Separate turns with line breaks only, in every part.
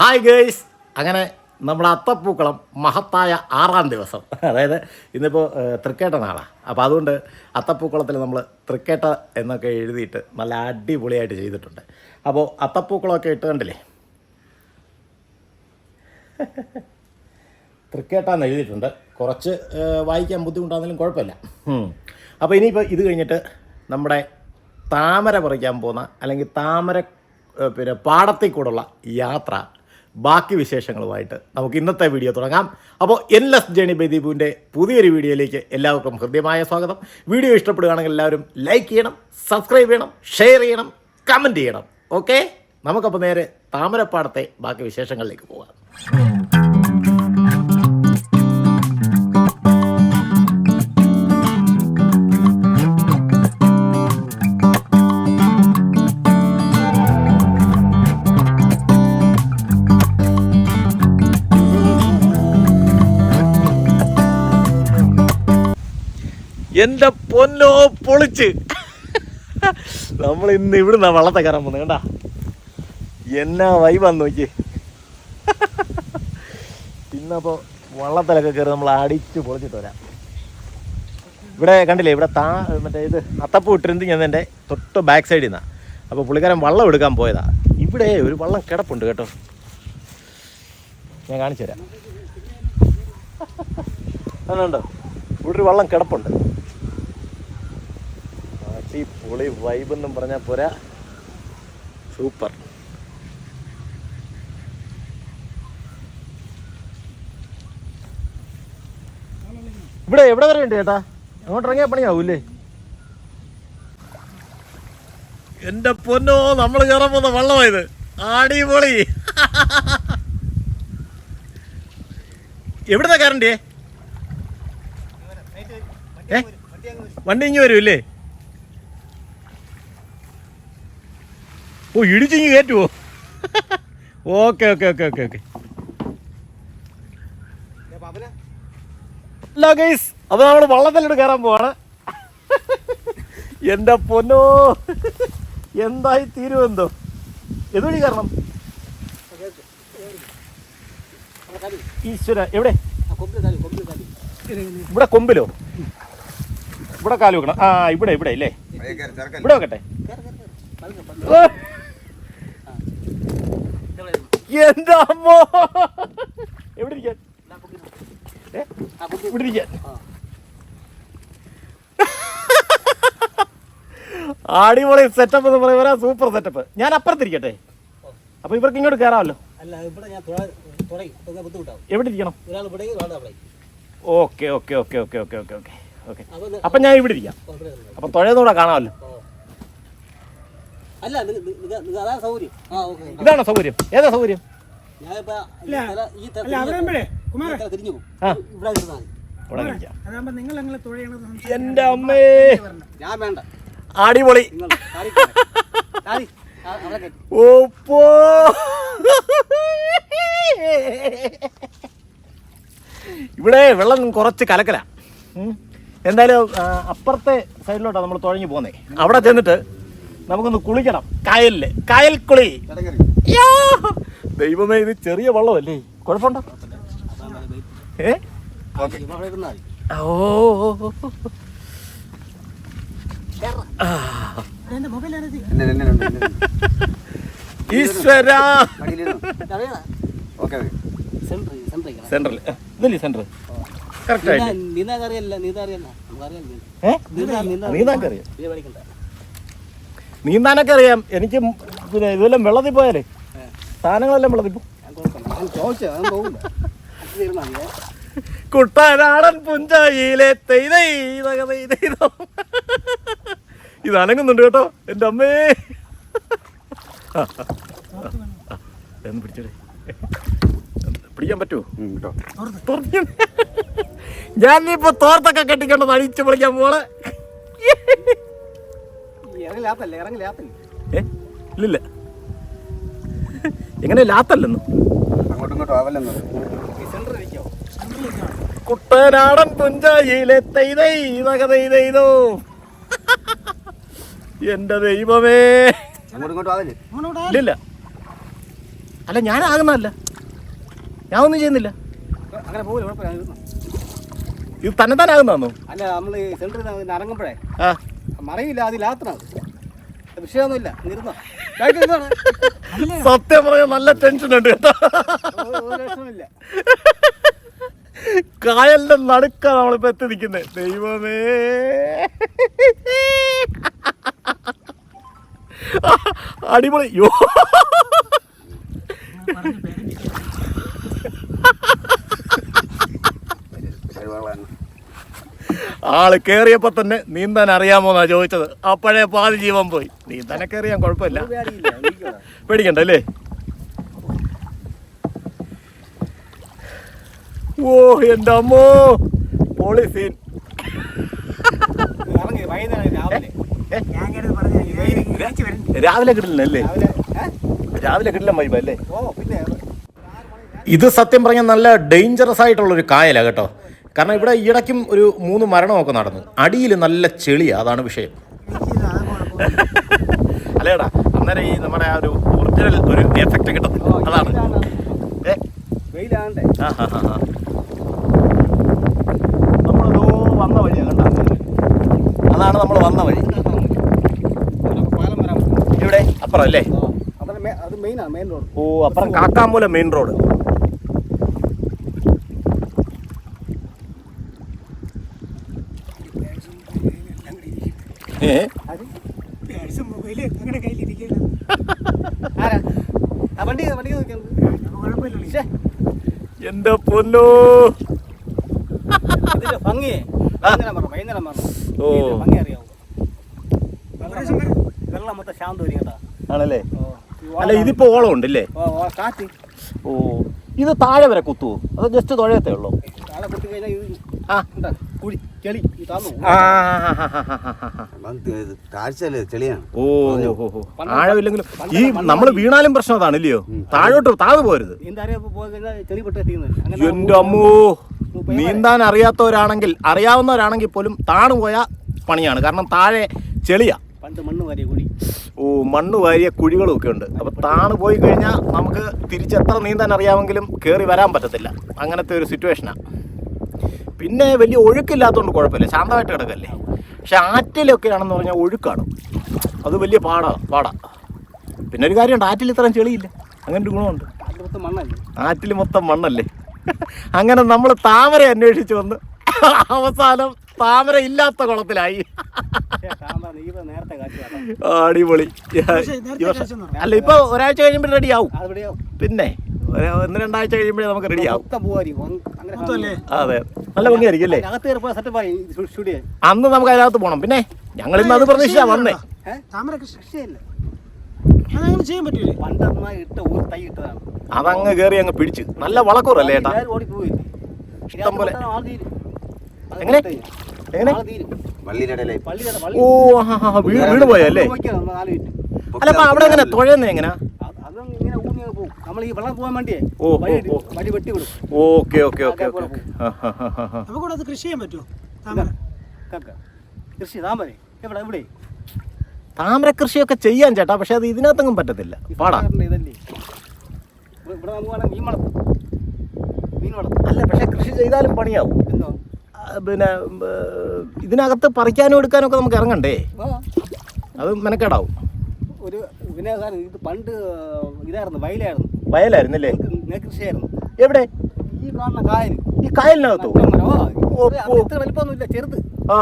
Hi guys അങ്ങനെ നമ്മുടെ അത്തപ്പൂക്കളം മഹത്തായ ആറാം ദിവസം. അതായത് ഇന്നിപ്പോൾ തൃക്കേട്ട നാളാണ് അപ്പോൾ അതുകൊണ്ട് അത്തപ്പൂക്കളത്തിൽ നമ്മൾ തൃക്കേട്ട എന്നൊക്കെ എഴുതിയിട്ട് നല്ല അടിപൊളിയായിട്ട് ചെയ്തിട്ടുണ്ട്. അപ്പോൾ അത്തപ്പൂക്കളമൊക്കെ ഇട്ട് കണ്ടില്ലേ? തൃക്കേട്ടാന്ന് എഴുതിയിട്ടുണ്ട്. കുറച്ച് വായിക്കാൻ ബുദ്ധിമുട്ടാണെങ്കിലും കുഴപ്പമില്ല. അപ്പോൾ ഇനിയിപ്പോൾ ഇത് കഴിഞ്ഞിട്ട് നമ്മുടെ താമര പറിക്കാൻ പോകുന്ന അല്ലെങ്കിൽ താമര പിന്നെ പാടത്തിൽ കൂടെയുള്ള യാത്ര ബാക്കി വിശേഷങ്ങളുമായിട്ട് നമുക്ക് ഇന്നത്തെ വീഡിയോ തുടങ്ങാം. അപ്പോൾ എൻ എൻലെസ് ജേണി ബൈദീപുവിന്റെ പുതിയൊരു വീഡിയോയിലേക്ക് എല്ലാവർക്കും ഹൃദ്യമായ സ്വാഗതം. വീഡിയോ ഇഷ്ടപ്പെടുകയാണെങ്കിൽ എല്ലാവരും ലൈക്ക് ചെയ്യണം സബ്സ്ക്രൈബ് ചെയ്യണം ഷെയർ ചെയ്യണം കമന്റ് ചെയ്യണം. ഓക്കെ നമുക്കപ്പോൾ നേരെ താമരപ്പാടത്തെ ബാക്കി വിശേഷങ്ങളിലേക്ക് പോകാം. എന്റെ പൊന്നോ പൊളിച്ച്. നമ്മൾ ഇന്ന് ഇവിടുന്ന വള്ളത്തെ കയറാൻ പോകുന്നത് കണ്ടാ? എന്നാ വൈബാന്ന് നോക്കി ഇന്നപ്പോ വള്ളത്തിലൊക്കെ കയറി നമ്മൾ അടിച്ച് പൊളിച്ചിട്ട് വരാം. ഇവിടെ കണ്ടില്ലേ ഇവിടെ താ മറ്റേ ഇത് അത്തപ്പൂ ഇട്ടിരുന്ന് ഞാൻ എന്റെ തൊട്ട് ബാക്ക് സൈഡിൽ നിന്നാണ് അപ്പോൾ പുള്ളിക്കാരൻ വള്ളം എടുക്കാൻ പോയതാ. ഇവിടെ ഒരു വള്ളം കിടപ്പുണ്ട് കേട്ടോ. ഞാൻ കാണിച്ചു തരാം. അതുണ്ടോ ഇവിടെ ഒരു വള്ളം കിടപ്പുണ്ട്. അടിപൊളി വൈബ് എന്നും പറഞ്ഞാൽ പോരാ. സൂപ്പർ ഇവിടെ എവിടെ വരെ ഉണ്ട് ചേട്ടാ? അങ്ങോട്ട് ഇറങ്ങിയാൽ പണിയാവൂലേ എന്റെ പൊന്നോ നമ്മൾ കയറാൻ പോകുന്ന വള്ളമായത് അടിപൊളി. എവിടുന്നാ കയറണ്ടേ? ഏ? വണ്ടി ഇങ്ങ് വരുമല്ലേ ഓ ഇടിച്ചിങ്ങ് കയറ്റുമോ okay okay okay okay okay. Hello guys അപ്പോൾ നമ്മൾ വള്ളത്തിലോട്ട് കയറാൻ പോവാണ്. എന്റെ പൊന്നോ? എന്തായി തീരുമെന്തോ എതുവഴി കയറണം? ഈശ്വര എവിടെ? ഇവിടെ കൊമ്പിലോ? ഇവിടെ കാലു വെക്കണം. ആ ഇവിടെ ഇവിടെ ഇല്ലേ? ഇവിടെ വെക്കട്ടെ! എന്റെ അമ്മോ എവിടെ ഇരിക്കാൻ? ഏ? ഇവിടെ ഇരിക്കാൻ. അടിപൊളി സെറ്റപ്പ് എന്ന് പറയുമ്പോൾ സൂപ്പർ സെറ്റപ്പ് ഞാൻ അപ്പുറത്തിരിക്കട്ടെ. അപ്പൊ ഇവർക്ക് ഇങ്ങോട്ട്
കേറാമല്ലോ.
എവിടെ ഇരിക്കണം? Okay okay okay okay okay okay okay okay.
അപ്പൊ
ഞാൻ ഇവിടെ ഇരിക്കാം. അപ്പൊ തുഴയെന്നൂടെ കാണാമല്ലോ.
അല്ല സൗകര്യം. ആ
ഇതാണോ സൗകര്യം? ഏതാ സൗകര്യം?
ഈ
എന്റെ അമ്മേ.
ഞാൻ വേണ്ട.
അടിപൊളി. ഓപ്പോ. ഇവിടെ വെള്ളം കുറച്ച് കലക്കല. എന്തായാലും അപ്പുറത്തെ സൈഡിലോട്ടാണ് നമ്മൾ തുഴഞ്ഞു പോകുന്നത് അവിടെ ചെന്നിട്ട് നമുക്കൊന്ന് കുളിക്കണം കായലിൽ കായൽ കുളി ദൈവമേ ഇത് ചെറിയ വള്ളമല്ലേ കുഴപ്പമുണ്ടോ ഏ ഓ ഈശ്വര സെൻട്രൽ ഇതല്ലേ സെൻട്രൽ
നമുക്കറിയാം
നീന്താനൊക്കെ അറിയാം. എനിക്ക് പിന്നെ ഇതെല്ലാം വെള്ളത്തിൽ പോയാലേ. സാധനങ്ങളെല്ലാം വെള്ളത്തിൽ പോകും കുട്ടനാടൻ പുഞ്ചായിലെ ഇത് അനങ്ങുന്നുണ്ട് കേട്ടോ എന്റെ അമ്മേ. എന്ന് പിടിച്ചടേ പിടിക്കാൻ പറ്റുമോ ഞാൻ ഇപ്പൊ തോർത്തൊക്കെ കെട്ടിക്കൊണ്ട് അഴിച്ചു പൊളിക്കാൻ പോളെ ഇല്ലില്ല. എങ്ങനെ കുട്ടനാടൻ പുഞ്ചായിലെ എന്റെ ദൈവമേ. ഇല്ല അല്ല ഞാൻ ആകുന്നതല്ല. ഞാൻ ഒന്നും ചെയ്യുന്നില്ല.
അങ്ങനെ പോകില്ല
ഇത് തന്നെ താനാകുന്നോ
അല്ല നമ്മൾ സെന്ററിൽ നിന്ന് ഇറങ്ങുമ്പോഴേ
ആ.
മറിയില്ല അത് യാത്ര. വിഷയമൊന്നുമില്ല ബാക്കി
സത്യം പറഞ്ഞ നല്ല ടെൻഷൻ ഉണ്ട് കേട്ടോ. കായലിന്റെ നടുക്ക നമ്മളിപ്പോ എത്തി നിൽക്കുന്നത് ദൈവമേ. അടിപൊളി. യോ. ആൾ കേറിയപ്പോ തന്നെ നീന്താൻ അറിയാമോ അറിയാമോന്നാ ചോദിച്ചത്. അപ്പോഴേ പാതി ജീവൻ പോയി. നീന്താനൊക്കെ അറിയാൻ കുഴപ്പമില്ല. പേടിക്കണ്ട അല്ലേ? ഓ എന്റെ അമ്മോ! പൊളി സീൻ
രാവിലെ.
കിട്ടില്ലല്ലേ
രാവിലെ
കിട്ടില്ല വൈബ് അല്ലേ? ഇത് സത്യം പറഞ്ഞാൽ നല്ല ഡേഞ്ചറസ് ആയിട്ടുള്ളൊരു കായല കേട്ടോ. കാരണം ഇവിടെ ഈയിടയ്ക്കും ഒരു മൂന്ന് മരണമൊക്കെ നടന്നു. അടിയിൽ നല്ല ചെളി അതാണ് വിഷയം. അല്ലേടാ അന്നേരം ഈ നമ്മുടെ ആ ഒരു ഒറിജിനൽ ഒരു എഫക്റ്റ് കിട്ടത്തില്ല. അതാണ്. ഹാ ഹാ വന്ന വഴിയാ കണ്ട? അതാണ് നമ്മൾ വന്ന വഴി. ഇവിടെ അപ്പുറം അല്ലേ? ഓ അപ്പുറം കാക്കാമൂല മെയിൻ റോഡ് ഏ
മൊബൈൽ അങ്ങനെ കയ്യിലിരിക്കുന്നത്
ആരാ ആ വണ്ടി വണ്ടി നോക്കിയാണ്
അപ്പൊ കുഴപ്പമില്ല
ശ്ശേ,
എന്റെ പൊന്നോ.
ഭംഗിയെ.
ഓ.
ഭംഗി അറിയാവോ? വെള്ളം മൊത്തം ശാന്തം
ആണല്ലേ? അല്ല ഇതിപ്പോ ഓളം ഉണ്ടല്ലേ?
ഓ,
ഇത് താഴെ വരെ കുത്തുവോ? അത് ജസ്റ്റ് തുഴയത്തേ ഉള്ളൂ?
ആളെ കുത്തി കഴിഞ്ഞാൽ ഇത്
ആ.
എന്താ? കുഴി ചെളി.
ഓ. ആഴമില്ലെങ്കിലും ഈ നമ്മൾ വീണാലും പ്രശ്നം അതാണ് ഇല്ലയോ താഴോട്ട് താഴെ പോരുത്. എന്റെ അമ്മോ നീന്താൻ അറിയാത്തവരാണെങ്കിൽ അറിയാവുന്നവരാണെങ്കിൽ പോലും താണു പോയ പണിയാണ്. കാരണം താഴെ ചെളിയാ.
പണ്ട് മണ്ണ് വാരിയ കുഴി.
ഓ മണ്ണ് വാരിയ കുഴികളും ഒക്കെ ഉണ്ട്. അപ്പൊ താണു പോയി കഴിഞ്ഞാൽ നമുക്ക് തിരിച്ചെത്ര നീന്താൻ അറിയാമെങ്കിലും കേറി വരാൻ പറ്റത്തില്ല. അങ്ങനത്തെ ഒരു സിറ്റുവേഷനാണ് പിന്നെ വലിയ ഒഴുക്കില്ലാത്തതുകൊണ്ട് കുഴപ്പമില്ല. ശാന്തമായിട്ട് കിടക്കല്ലേ? പക്ഷെ ആറ്റിലൊക്കെ ആണെന്ന് പറഞ്ഞാൽ ഒഴുക്കാണ്. അത് വലിയ പാടാ പാടാ. പിന്നെ ഒരു കാര്യമുണ്ട് ആറ്റിൽ ഇത്രയും ചെളിയില്ല. അങ്ങനെ ഒരു ഗുണമുണ്ട്. ആറ്റിൽ മൊത്തം മണ്ണല്ലേ? അങ്ങനെ നമ്മൾ താമര അന്വേഷിച്ച് വന്ന് അവസാനം താമര ഇല്ലാത്ത കുളത്തിലായി.
താമര നീ ഇപ്പൊ നേരത്തെ കാറ്റ്
അടിപൊളി. അല്ല ഇപ്പൊ ഒരാഴ്ച കഴിയുമ്പോൾ
റെഡിയാവും
പിന്നെ? ഒരു ഒന്ന് രണ്ടാഴ്ച കഴിയുമ്പോഴേ നമുക്ക് റെഡി ആവും? അതെ. നല്ല ഭംഗിയായിരിക്കും അല്ലേ? അന്ന് നമുക്ക് അതിനകത്ത് പോകണം പിന്നെ ഞങ്ങൾ ഇന്ന് അത് പ്രതീക്ഷിച്ചാ വന്നേ. അതങ്ങ് കേറി അങ്ങ് പിടിച്ച്. നല്ല വളക്കൂറല്ലേ ഏട്ടാ?
എല്ലാവരും ഓടി പോയില്ലേ
ഇഷ്ടം പോലെ. എങ്ങനെ? എങ്ങനെ? ഓ വീട് വീട് പോയല്ലേ അല്ല അപ്പൊ അവിടെ എങ്ങനെ? തുഴയുന്നേ എങ്ങനാ
അത് അതും ഇങ്ങനെ ഊന്നി അങ്ങ് പോകും നമ്മൾ ഈ വെള്ളം പോകാൻ വേണ്ടിയേ
ഓ,
വഴി വെട്ടി വിടും.
ഓക്കെ ഓക്കെ ഓക്കെ ഓക്കെ
അപ്പൊ അത് കൃഷി ചെയ്യാൻ പറ്റുമോ? താമര.
കക്ക കൃഷി താമര. എവിടെ? ഇവിടെ
താമര കൃഷിയൊക്കെ ചെയ്യാൻ ചേട്ടാ പക്ഷെ അത് ഇതിനകത്തൊന്നും പറ്റത്തില്ല. പാടാ.
ഇവിടെ നമുക്ക് മീൻ വളർത്തും. മീൻ വളർത്തും.
അല്ല പക്ഷെ കൃഷി ചെയ്താലും പണിയാവും.
എന്തോ?
പിന്നെ ഇതിനകത്ത് പറിക്കാനും എടുക്കാനും ഒക്കെ നമുക്ക് ഇറങ്ങണ്ടേ? അത് മെനക്കേടാവും.
ഒരു പിന്നെ സാർ ഇത് പണ്ട് ഇതായിരുന്നു വയലായിരുന്നു.
വയലായിരുന്നല്ലേ?
അല്ലേ നെൽകൃഷിയായിരുന്നു
എവിടെ?
ഈ കാണുന്ന കായൽ.
ഈ കായലിനകത്തോ?
ഇത്ര വലിപ്പമൊന്നുമില്ല ചെറുത്.
ആ.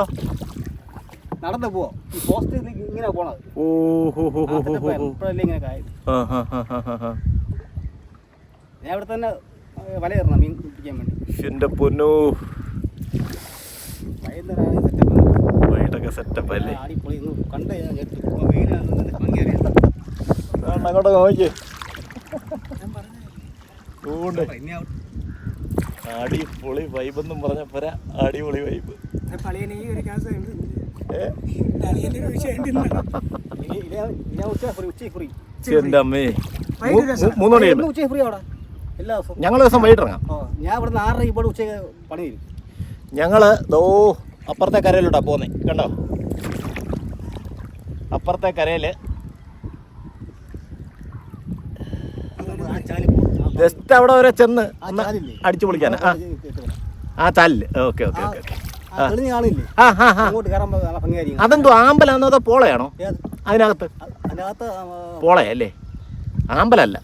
നടന്നു പോവാ. ഈ പോസ്റ്റ് ഇങ്ങനെ പോണത്.
ഓ ഹോ ഹോ ഹോ ഹോ ഹോ ഹോ.
ഇപ്പോഴല്ലേ ഇങ്ങനെ കായൽ. ഞാൻ ഇവിടെ തന്നെ വല കയറണം മീൻ പിടിക്കാൻ വേണ്ടി.
എന്റെ പൊന്നു. വൈകിട്ടൊക്കെ സെറ്റപ്പ് അല്ലേ?
കണ്ട് ഞാൻ ഞെട്ടി. ഇപ്പൊ വെയിലാണ് ഇതിന്റെ ഭംഗി അറിയാം
വേണ്ട, അങ്ങോട്ട് നോക്കിയേ അടിപൊളി വൈബ് എന്നും പറഞ്ഞ പോരാ. അടിപൊളി വൈബ് എന്റെ അമ്മേ.
എല്ലാ
ഞങ്ങൾ ദിവസം വൈകിട്ടിറങ്ങാം ഞങ്ങൾ ദോ അപ്പുറത്തെ കരയിലോട്ടാ പോന്നെ കണ്ടോ? അപ്പുറത്തെ കരയിൽ
ആ ചാലി
ജസ്റ്റ് അവിടെ വരെ ചെന്ന്? അടിച്ചു പൊളിക്കാൻ ആ ആ. ചാലിൽ. ഓക്കെ ഓക്കെ ഓക്കെ അതെന്തോ ആമ്പലാന്നോ അതോ പോളയാണോ? അതിനകത്ത്. പോളയല്ലേ? ആമ്പലല്ല.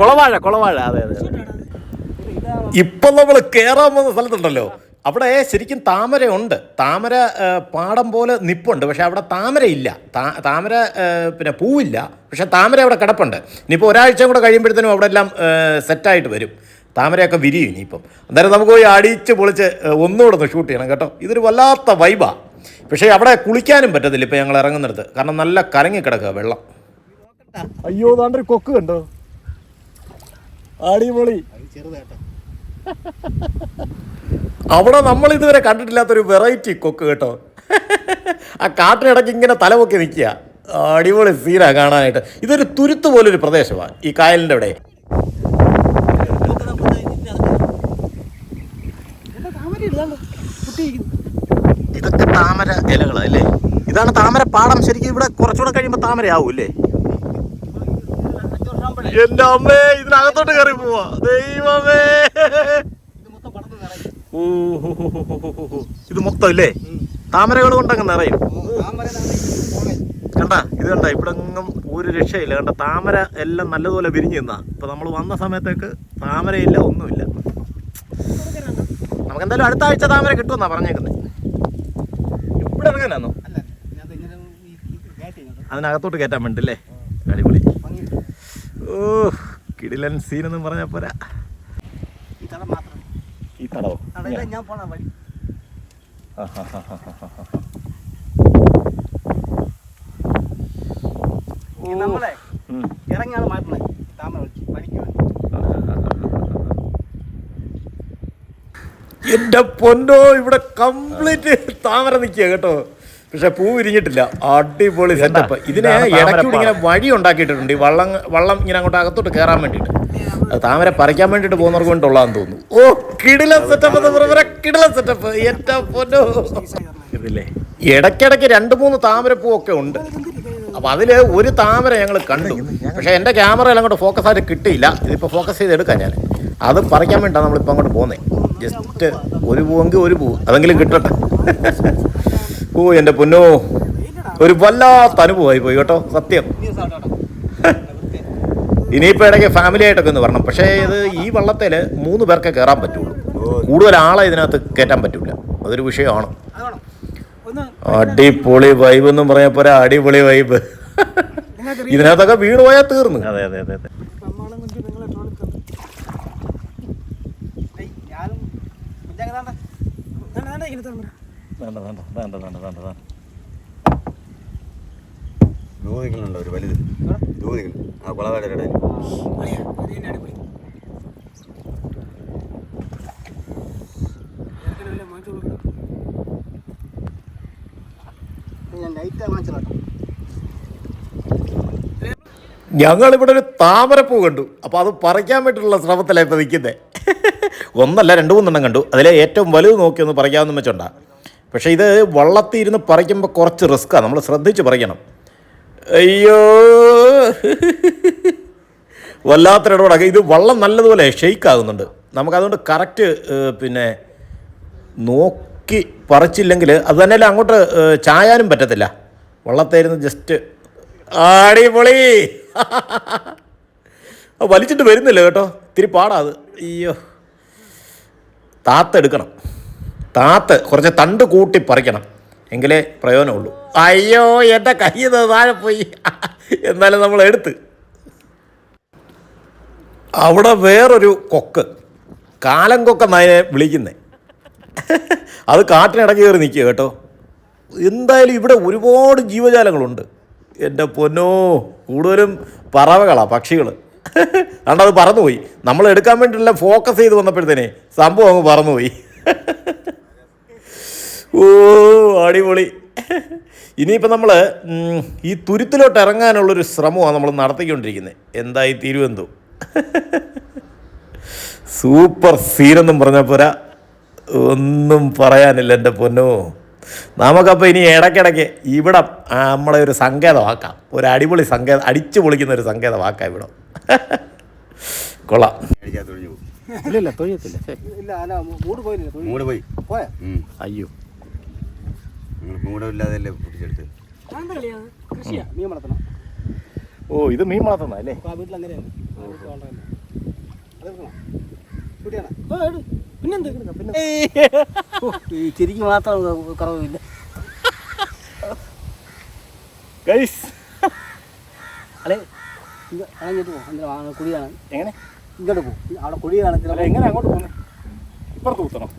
കൊളവാഴ കൊളവാഴ.
അതെ അതെ ഇപ്പൊ നമ്മൾ കേറാൻ പോകുന്ന സ്ഥലത്തുണ്ടല്ലോ. അവിടെ ശരിക്കും താമരയുണ്ട്. താമര പാടം പോലെ നിപ്പുണ്ട്. പക്ഷേ അവിടെ താമരയില്ല. താ- താമര പിന്നെ പൂവില്ല. പക്ഷെ താമര അവിടെ കിടപ്പുണ്ട്. ഇനിയിപ്പോൾ ഒരാഴ്ച കൂടെ കഴിയുമ്പോഴത്തേനും അവിടെ എല്ലാം സെറ്റായിട്ട് വരും. താമരയൊക്കെ വിരിയും ഇനിയിപ്പം. അന്നേരം നമുക്ക് പോയി അടിച്ച് പൊളിച്ച് ഒന്നുകൂടെ ഒന്ന് ഷൂട്ട് ചെയ്യണം കേട്ടോ. ഇതൊരു വല്ലാത്ത വൈബാ പക്ഷേ അവിടെ കുളിക്കാനും പറ്റത്തില്ല ഇപ്പം ഞങ്ങൾ ഇറങ്ങുന്നിടത്ത്. കാരണം നല്ല കലങ്ങി കിടക്കുക വെള്ളം. അയ്യോ താണ്ടൊരു കൊക്ക് കണ്ടോ? അടിപൊളി.
ചെറുതായിട്ടോ
അവിടെ നമ്മൾ ഇതുവരെ കണ്ടിട്ടില്ലാത്തൊരു വെറൈറ്റി കൊക്ക് കേട്ടോ. ആ കാട്ടിനിടയ്ക്ക് ഇങ്ങനെ തലമൊക്കെ നിൽക്കുക. അടിപൊളി സീനാ കാണാനായിട്ട്. ഇതൊരു തുരുത്ത് പോലൊരു പ്രദേശമാണ് ഈ കായലിന്റെ അവിടെ. ഇതൊക്കെ താമര ഇലകളാ അല്ലേ? ഇതാണ് താമര പാടം. ശരിക്കും ഇവിടെ കുറച്ചുകൂടെ കഴിയുമ്പോൾ താമര
ആവൂല്ലേ
എന്റെ അമ്മേ ഇതിനകത്തോട്ട് കയറി പോവാ. ദൈവമേ.
ഇത് മൊത്തം
ഇല്ലേ? താമരകൾ കൊണ്ടങ്ങ് നിറയും. കണ്ട? ഇത് കണ്ട? ഇവിടെ എങ്ങും ഒരു രക്ഷയില്ല. കണ്ട? താമര എല്ലാം നല്ലതുപോലെ വിരിഞ്ഞു നിന്നാ. ഇപ്പൊ നമ്മൾ വന്ന സമയത്തേക്ക് താമരയില്ല ഒന്നുമില്ല. നമുക്ക് എന്തായാലും അടുത്ത ആഴ്ച താമര കിട്ടുമെന്നാ പറഞ്ഞേക്കുന്നത് ഇവിടെ
ഇങ്ങോട്ട്.
അതിനകത്തോട്ട് കയറ്റാൻ വേണ്ടില്ലേ അടിപൊളി. ഓ കിടിലൻ സീൻ എന്ന് പറഞ്ഞാ പോരാ. തടവോ
ഞാൻ പോണ വഴി. നമ്മളെ. ഇറങ്ങിയാണ് താമര പണിക്ക്
എന്റെ പൊന്നോ ഇവിടെ കംപ്ലീറ്റ് താമര നിൽക്കുക കേട്ടോ. പക്ഷെ പൂ വിരിഞ്ഞിട്ടില്ല. അടിപൊളി സെറ്റപ്പ് ഇതിന് ഇടയ്ക്കൂടി ഇങ്ങനെ വഴി ഉണ്ടാക്കിയിട്ടുണ്ട്. ഈ വള്ളം വള്ളം ഇങ്ങനെ അങ്ങോട്ട് അകത്തോട്ട് കയറാൻ വേണ്ടിയിട്ട്. അത് താമര പറിക്കാൻ വേണ്ടിയിട്ട് പോകുന്നവർക്ക് വേണ്ടിയുള്ളതാന്ന് തോന്നുന്നു. ഓ കിടില സെറ്റപ്പ് കിടില സെറ്റപ്പ് പൊന്നോ. ഇടയ്ക്കിടയ്ക്ക് രണ്ട് മൂന്ന് താമരപ്പൂവൊക്കെ ഉണ്ട്. അപ്പൊ അതിൽ ഒരു താമര ഞങ്ങൾ കണ്ടു. പക്ഷെ എന്റെ ക്യാമറയിൽ അങ്ങോട്ട് ഫോക്കസ് ആയിട്ട് കിട്ടിയില്ല. ഇതിപ്പോ ഫോക്കസ് ചെയ്ത് എടുക്കാം ഞാൻ അത് പറിക്കാൻ വേണ്ടിയിട്ടാണ് നമ്മളിപ്പോൾ അങ്ങോട്ട് പോകുന്നത് ജസ്റ്റ് ഒരു പൂവെങ്കിൽ ഒരു പൂ അതെങ്കിലും കിട്ടട്ടെ. ഓ എന്റെ പൊന്നോ. ഒരു വല്ലാത്ത അനുഭവമായി പോയി കേട്ടോ സത്യം.
ഇനിയിപ്പോ
ഇനിയിപ്പോൾ ഇടയ്ക്ക് ഫാമിലി ആയിട്ടൊക്കെ ഒന്ന് വരണം. പക്ഷേ ഇത് ഈ വള്ളത്തിൽ മൂന്ന് പേർക്ക് കയറാൻ പറ്റുള്ളൂ. കൂടുതൽ ആളെ ഇതിനകത്ത് കയറ്റാൻ പറ്റില്ല അതൊരു വിഷയമാണ്. അടിപൊളി വൈബ് എന്ന് പറഞ്ഞപ്പോൾ അടിപൊളി വൈബ് ഇതിനകത്തൊക്കെ വീണ് പോയാൽ തീർന്നു. അതെ അതെ അതെ അതെ.
ഞാനും
വേണ്ട
വേണ്ട വേണ്ട വേണ്ട വേണ്ട വേണ്ട. ജോലികളുണ്ടോ
ദൂതികളുണ്ട് ഒരു വലുത്. ദൂതികൾ ആ കുളവാടയുടെ ഇടയിൽ
ഞങ്ങളിവിടെ ഒരു താമരപ്പൂ കണ്ടു. അപ്പോൾ അത് പറിക്കാൻ വേണ്ടിയിട്ടുള്ള ശ്രമത്തിലാണ് ഇപ്പോൾ നിൽക്കുന്നത് ഒന്നല്ല രണ്ട് മൂന്നെണ്ണം കണ്ടു. അതിലെ ഏറ്റവും വലുത് നോക്കിയൊന്ന് പറിക്കാമെന്ന് വെച്ചുണ്ടാ പക്ഷേ ഇത് വള്ളത്തിൽ ഇരുന്ന് പറിക്കുമ്പോൾ കുറച്ച് റിസ്ക്കാണ് നമ്മൾ ശ്രദ്ധിച്ച് പറിക്കണം. അയ്യോ. വല്ലാത്തൊരിടപാടൊക്കെ ഇത് വള്ളം നല്ലതുപോലെ ഷെയ്ക്ക് ആകുന്നുണ്ട്. നമുക്കതുകൊണ്ട് കറക്റ്റ് പിന്നെ നോക്കി പറിച്ചില്ലെങ്കിൽ അത് തന്നെയല്ല അങ്ങോട്ട് ചായാനും പറ്റത്തില്ല. വള്ളത്തേരുന്ന് ജസ്റ്റ് ആടിപൊളി വലിച്ചിട്ട് വരുന്നില്ല കേട്ടോ. ഇത്തിരി പാടാ അത്. അയ്യോ. താത്ത് എടുക്കണം. താത്ത് കുറച്ച് തണ്ട് കൂട്ടി പറിക്കണം. എങ്കിലേ പ്രയോജനമുള്ളൂ. അയ്യോ എന്റെ നിന്ന് താഴെ പോയി. എന്നാലും നമ്മൾ എടുത്ത്. അവിടെ വേറൊരു കൊക്ക്. കാലം കൊക്കെന്നതിനെ വിളിക്കുന്നേ. അത് കാട്ടിനിടയ്ക്ക് കയറി നിൽക്കുക കേട്ടോ. എന്തായാലും ഇവിടെ ഒരുപാട് ജീവജാലങ്ങളുണ്ട്. എന്റെ പൊന്നോ കൂടുതലും പറവകളാണ് പക്ഷികൾ അതുകൊണ്ട് അത് പറന്നുപോയി. നമ്മൾ എടുക്കാൻ വേണ്ടിയില്ല ഫോക്കസ് ചെയ്ത് വന്നപ്പോഴത്തേനെ സംഭവം അങ്ങ് പറന്നുപോയി. ഓ അടിപൊളി. ഇനിയിപ്പോൾ നമ്മൾ ഈ തുരുത്തിലോട്ട് ഇറങ്ങാനുള്ളൊരു ശ്രമമാണ് നമ്മൾ നടത്തിക്കൊണ്ടിരിക്കുന്നത് എന്തായി തീരുവെന്തോ സൂപ്പർ സീനെന്നും പറഞ്ഞാൽ പോരാ. ഒന്നും പറയാനില്ല എന്റെ പൊന്നോ. നമുക്കപ്പോൾ ഇനി ഇടയ്ക്കിടയ്ക്ക് ഇവിടെ നമ്മളെ ഒരു സങ്കേതമാക്കാം ഒരു അടിപൊളി സങ്കേതം അടിച്ചു പൊളിക്കുന്ന ഒരു സങ്കേതമാക്കാം ഇവിടെ. കൊള്ളാം.
ഇല്ല ഇല്ല
തൊഴിയത്തില്ല.
അയ്യോ.
നിങ്ങൾ മൂടമില്ലാതെയല്ലേ
കളിയാണ് കൃഷിയാ?
മീൻ വളർത്തണം?
ഓ ഇത് മീൻ വളർത്തുന്ന അല്ലേ?
വീട്ടിൽ അങ്ങനെയാണ്.
പിന്നെന്താ പിന്നെ
ഈ ചിരിക്ക് മാത്രം കുറവില്ല.
ഗൈസ്.
അല്ലേ? അങ്ങോട്ട് പോകും എന്തിനാ? ആ കുഴിയാണ്
എങ്ങനെ?
ഇങ്ങോട്ട് പോകും അവിടെ കുഴിയാണ്
എങ്ങനെ അങ്ങോട്ട് പോകുന്നത് ഇപ്പുറത്ത് കുത്തണം?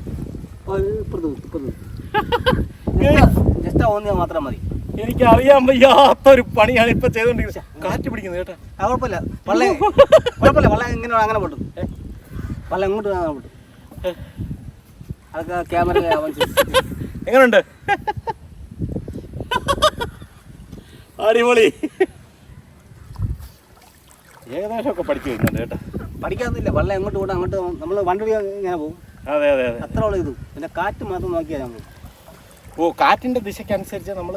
ഇപ്പുറത്ത് കുത്ത്, ഇപ്പുറത്ത് ജസ്റ്റ് ഓന്നിയാൽ മാത്രം മതി.
എനിക്ക് അറിയാൻ വയ്യാത്തൊരു പണിയാണ് ഇപ്പൊ ചെയ്തോണ്ടിരിക്കുന്നത്. കാറ്റ് പിടിക്കുന്നത് കേട്ടാ.
ആ കുഴപ്പമില്ല. വള്ളം കുഴപ്പമില്ല. വള്ളം എങ്ങനെ അങ്ങനെ പൊട്ടും. വള്ളം എങ്ങോട്ട് അങ്ങനെ പൊട്ടും. അതൊക്കെ ക്യാമറ
എങ്ങനെയുണ്ട് അടിപൊളി ഏകദേശം ഒക്കെ പഠിച്ചു വരുന്നുണ്ട് കേട്ടോ.
പഠിക്കാന്നില്ല വള്ളം എങ്ങോട്ട് കൂടെ അങ്ങോട്ട് നമ്മൾ വണ്ടി ഇങ്ങനെ പോകും.
അതെ അതെ അതെ.
അത്ര ഉള്ള ഇത്. പിന്നെ കാറ്റ് മാത്രം നോക്കിയാൽ നമ്മൾ
ഓ കാറ്റിന്റെ ദിശക്കനുസരിച്ച് നമ്മൾ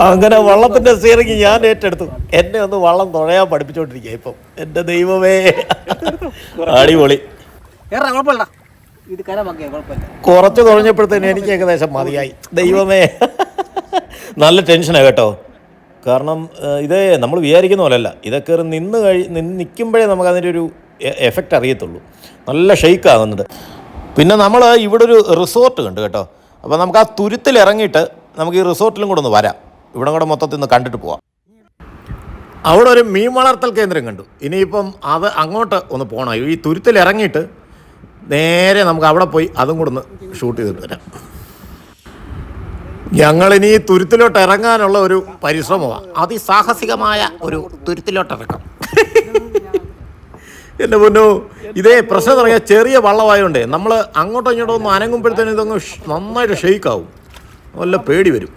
അങ്ങനെ വള്ളത്തിന്റെ സ്റ്റിയറിംഗ് ഞാൻ ഏറ്റെടുത്തു. എന്നെ ഒന്ന് വള്ളം തുഴയാൻ പഠിപ്പിച്ചോണ്ടിരിക്കുക ഇപ്പം. എന്റെ ദൈവമേ. അടിപൊളി. കുറച്ച് തുഴഞ്ഞപ്പോഴത്തേന് എനിക്ക് ഏകദേശം മതിയായി. ദൈവമേ. നല്ല ടെൻഷനാണ് കേട്ടോ. കാരണം ഇതേ നമ്മൾ വിചാരിക്കുന്ന പോലല്ല ഇതൊക്കെ ഒരു നിന്ന് കഴി നിന്ന് നിൽക്കുമ്പോഴേ നമുക്ക് അതിന്റെ ഒരു എഫക്റ്റ് അറിയത്തുള്ളൂ. നല്ല ഷെയ്ക്ക് ആകുന്നുണ്ട് പിന്നെ നമ്മൾ ഇവിടെ ഒരു റിസോർട്ട് കണ്ടു കേട്ടോ. അപ്പോൾ നമുക്ക് ആ തുരുത്തിൽ ഇറങ്ങിയിട്ട് നമുക്ക് ഈ റിസോർട്ടിലും കൂടെ ഒന്ന് വരാം. ഇവിടെ കൂടെ മൊത്തത്തിൽ ഒന്ന് കണ്ടിട്ട് പോവാം. അവിടെ ഒരു മീൻ വളർത്തൽ കേന്ദ്രം കണ്ടു. ഇനിയിപ്പം അത് അങ്ങോട്ട് ഒന്ന് പോകണം ഈ തുരുത്തിൽ ഇറങ്ങിയിട്ട് നേരെ നമുക്ക് അവിടെ പോയി അതും കൂടെ ഒന്ന് ഷൂട്ട് ചെയ്തിട്ട് വരാം. ഞങ്ങളിനി ഈ തുരുത്തിലോട്ട് ഇറങ്ങാനുള്ള ഒരു പരിശ്രമമാണ്. അതിസാഹസികമായ ഒരു തുരുത്തിലോട്ട് ഇറക്കം എന്റെ പൊന്നു ഇതേ പ്രശ്നം എന്ന് പറഞ്ഞാൽ ചെറിയ വള്ളമായതുകൊണ്ട് നമ്മൾ അങ്ങോട്ടോ ഇങ്ങോട്ടോ ഒന്ന് അനങ്ങുമ്പോഴത്തേനും ഇതങ്ങ് ഷ്- നന്നായിട്ട് ഷെയ്ക്കാവും. നല്ല പേടി വരും.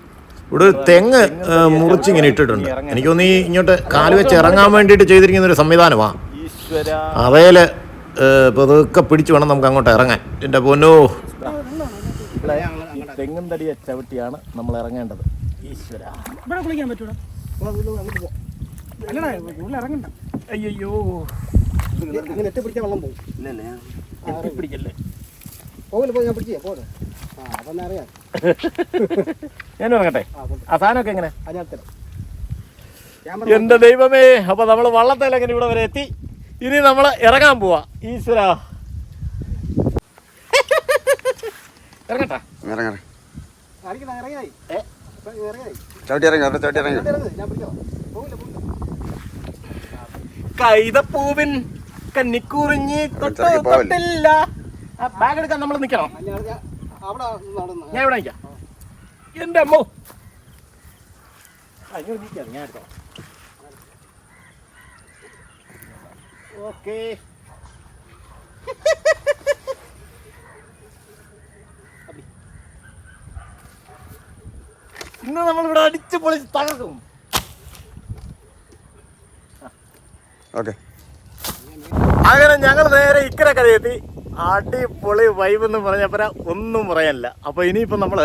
ഇവിടെ ഒരു തെങ്ങ് മുറിച്ച് മുറിച്ചിങ്ങനെ ഇട്ടിട്ടുണ്ട്. എനിക്ക് തോന്നി ഇങ്ങോട്ട് കാൽ വെച്ച് ഇറങ്ങാൻ വേണ്ടിയിട്ട് ചെയ്തിരിക്കുന്ന ഒരു സംവിധാനമാണ് അതേൽ പതുക്കെ പിടിച്ചു വേണം നമുക്ക് അങ്ങോട്ട് ഇറങ്ങാൻ. എന്റെ പൊന്നോ. തെങ്ങും തടിയെ ചവിട്ടിയാണ് നമ്മൾ ഇറങ്ങേണ്ടത്. ഈശ്വര.
ഇവിടെ കുളിക്കാൻ പറ്റൂടാ. അല്ലടാ ഇവിടെ ഇറങ്ങണ്ട.
അയ്യോ
ഇങ്ങനെ എത്തി പിടിച്ചാൽ വെള്ളം പോകും
ഇല്ലല്ലേ?
പോകില്ല ഞാൻ പിടിച്ചേ ആ അപ്പം അറിയാം.
ഞാൻ ഇറങ്ങട്ടെ. ആ സാധനമൊക്കെ എങ്ങനെ? എന്റെ ദൈവമേ അപ്പൊ നമ്മൾ വള്ളത്തേലങ്ങനെ ഇവിടെ വരെ എത്തി. ഇനി നമ്മൾ ഇറങ്ങാൻ പോവാ. ഈശ്വര. ഇറങ്ങട്ടാ.
ഇറങ്ങ
ഇറങ്ങി. ഇറങ്ങിയായി
ഏ?
ഇറങ്ങിയായി
ചവിട്ടി ഇറങ്ങി ചവിട്ടി ഇറങ്ങി
ഇറങ്ങ്, ഞാൻ പിടിക്കാം പോകില്ല പോകില്ല
കൈതപ്പൂവിൻ കന്നിക്കുറിഞ്ഞി തൊട്ട്? തൊട്ടില്ല. ബാഗ് എടുക്കാൻ നമ്മൾ നിൽക്കണം
ഞാൻ
എവിടെ ഇവിടെ നിൽക്കാം എന്റെ അമ്മോ. നിൽക്കാം ഞാൻ ഓക്കേ. ഇന്ന് നമ്മളിവിടെ അടിച്ചു പൊളിച്ച് തകർക്കും.
ഓക്കെ.
അങ്ങനെ ഞങ്ങൾ നേരെ ഇക്കരെ കരയെത്തി. അടിപൊളി വൈബ് എന്ന് പറഞ്ഞപ്പോ ഒന്നും പറയാനില്ല. അപ്പോൾ ഇനിയിപ്പോൾ നമ്മൾ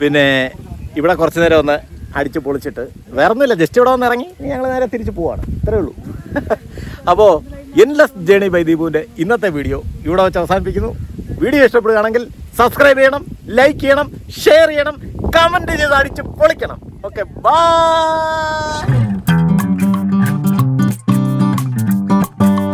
പിന്നെ ഇവിടെ കുറച്ച് നേരം ഒന്ന് അടിച്ച് പൊളിച്ചിട്ട് വേറെ ഒന്നുമില്ല ജസ്റ്റ് ഇവിടെ വന്ന് ഇറങ്ങി ഞങ്ങൾ നേരെ തിരിച്ചു പോവാണ്. ഇത്രേ ഉള്ളൂ. അപ്പോൾ എൻലെസ് ജേണി ബൈ ദീപുവിന്റെ ഇന്നത്തെ വീഡിയോ ഇവിടെ വെച്ച് അവസാനിപ്പിക്കുന്നു. വീഡിയോ ഇഷ്ടപ്പെടുകയാണെങ്കിൽ സബ്സ്ക്രൈബ് ചെയ്യണം ലൈക്ക് ചെയ്യണം ഷെയർ ചെയ്യണം കമന്റ് ചെയ്ത് അടിച്ച് പൊളിക്കണം. Okay bye